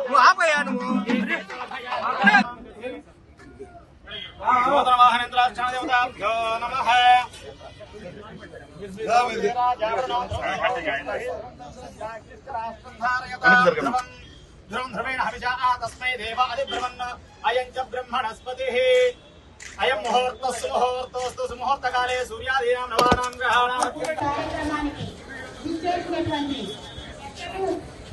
నువ్వు ఆపయ్యా నువ్వు నూతన వాహనేంద్రాక్షణ దేవతాభ్యో నమః ధ్రువం ధ్రువేణ హవిషా తస్మై దేవ అధిబ్రవన్ అయం చ బ్రహ్మణస్పతిః అయం ముహూర్తస్సు ముహూర్తోస్తు సుముహూర్తకాలే సూర్యాదీనాం నవానాం గ్రహాణాం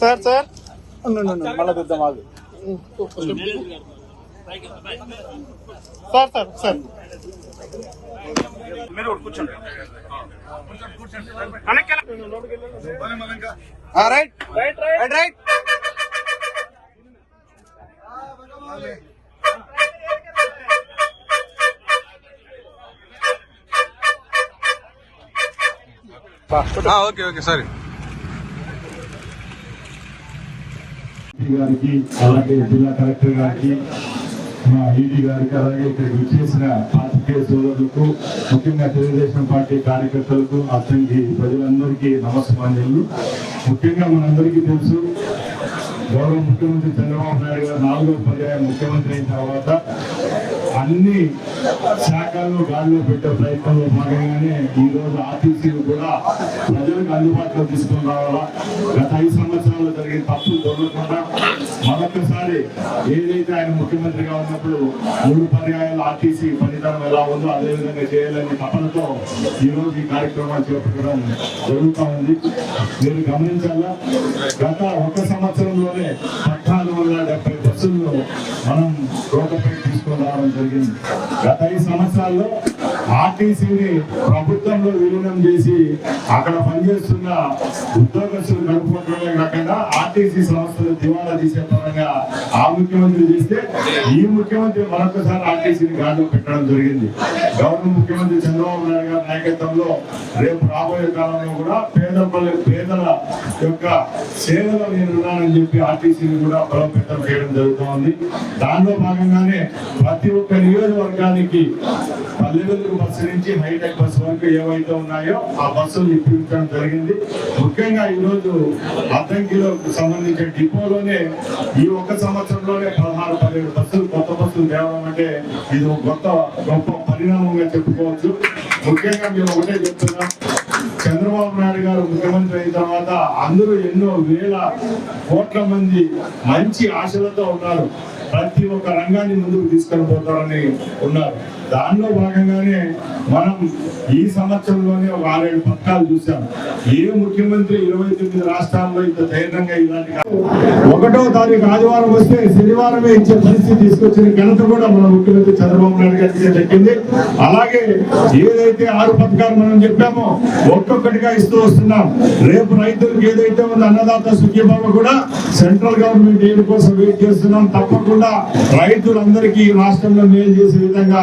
సార్ సార్. మళ్ళా చూద్దాం ఆగు. Sir sir sir. మీరు కూర్చోండి. Right. Right right. Right okay okay సరే. ఎస్పీ గారికి అలాగే జిల్లా కలెక్టర్ గారికి మా ఈడీ గారికి అలాగే ఇక్కడికి విచ్చేసిన పాత్రికేయ సోదరులకు ముఖ్యంగా తెలుగుదేశం పార్టీ కార్యకర్తలకు అతనికి ప్రజలందరికీ నమస్కారాలు. ముఖ్యంగా మనందరికీ తెలుసు గౌరవ ముఖ్యమంత్రి చంద్రబాబు నాయుడు గారు నాలుగో పర్యాయం ముఖ్యమంత్రి అయిన తర్వాత అన్ని శాఖలను గాడిలో పెట్టే ప్రయత్నంలో భాగంగానే ఈ రోజు ఆర్టీసీలు కూడా ప్రజలకు అందుబాటులో తీసుకొని రావాలా? గత ఐదు సంవత్సరాల్లో జరిగిన తప్పులు దొరకకుండా మరొకసారి ఏదైతే ఆయన ముఖ్యమంత్రిగా ఉన్నప్పుడు మూడు పర్యాయాలు ఆర్టీసీ ఫలితం ఎలా ఉందో అదే విధంగా చేయాలని తపనతో ఈ రోజు ఈ కార్యక్రమాలు చేపట్టడం జరుగుతూ ఉంది. మీరు గమనించాలా? గత ఒక సంవత్సరంలోనే పద్నాలుగు వందల డెబ్బై బస్సులను మనం రోడ్లపై తీసుకొని రావడం జరిగింది. గత ఐదు సంవత్సరాల్లో ఆర్టీసీని ప్రభుత్వంలో విలీనం చేసి అక్కడ పనిచేస్తున్న ఉద్యోగస్తులు గడుపుకోవడమే కాకుండా ఆర్టీసీ సంస్థలు దివాలా తీసే పరంగా ఆ ముఖ్యమంత్రి చేస్తే ఈ ముఖ్యమంత్రి మరొకసారి ఆర్టీసీని గాడు పెట్టడం జరిగింది. గవర్నర్ ముఖ్యమంత్రి చంద్రబాబు నాయుడు గారి నాయకత్వంలో రేపు రాబోయే కాలంలో కూడా పేద పేదల యొక్క సేవలో నేను ఉన్నానని చెప్పి ఆర్టీసీని కూడా బలోపేతం చేయడం జరుగుతోంది. దానిలో భాగంగానే ప్రతి ఒక్క నియోజకవర్గానికి పల్లెవెలుగు బస్సు నుంచి హైటెక్ బస్సు వరకు ఏవైతే ఉన్నాయో ఆ బస్సులు ఇప్పించడం జరిగింది. ముఖ్యంగా ఈ రోజు అద్దంకిలో సంబంధించిన డిపోలోనే ఈ ఒక్క సంవత్సరంలోనే పదహారు పదిహేడు బస్సులు కొత్త బస్సులు తేవడం అంటే ఇది ఒక కొత్త గొప్ప పరిణామంగా చెప్పుకోవచ్చు. ముఖ్యంగా మేము ఒకటే చెప్తున్నాం చంద్రబాబు నాయుడు గారు ముఖ్యమంత్రి అయిన తర్వాత అందరూ ఎన్నో వేల కోట్ల మంది మంచి ఆశలతో ఉన్నారు. ప్రతి ఒక్క రంగాన్ని ముందుకు తీసుకొని పోతారని ఉన్నారు. దానిలో భాగంగానే మనం ఈ సంవత్సరంలోనే ఒక ఆరేడు పథకాలు చూసాం ఏ ముఖ్యమంత్రి ఇరవై తొమ్మిది రాష్ట్రాల్లో ఇంత ధైర్యంగా ఇలాంటి ఒకటో తారీఖు ఆదివారం వస్తే శనివారమే ఇచ్చే పరిస్థితి తీసుకొచ్చిన ఘనత కూడా మన ముఖ్యమంత్రి చంద్రబాబు నాయుడు గారికి దక్కింది అలాగే ఏదైతే ఆరు పథకాలు మనం చెప్పామో ఒక్కొక్కటిగా ఇస్తూ వస్తున్నాం. రేపు రైతులకు ఏదైతే ఉందో అన్నదాత సుఖీభావ కూడా సెంట్రల్ గవర్నమెంట్ దీని కోసం వెయిట్ చేస్తున్నాం తప్పకుండా రైతులందరికీ రాష్ట్రంలో మేలు చేసే విధంగా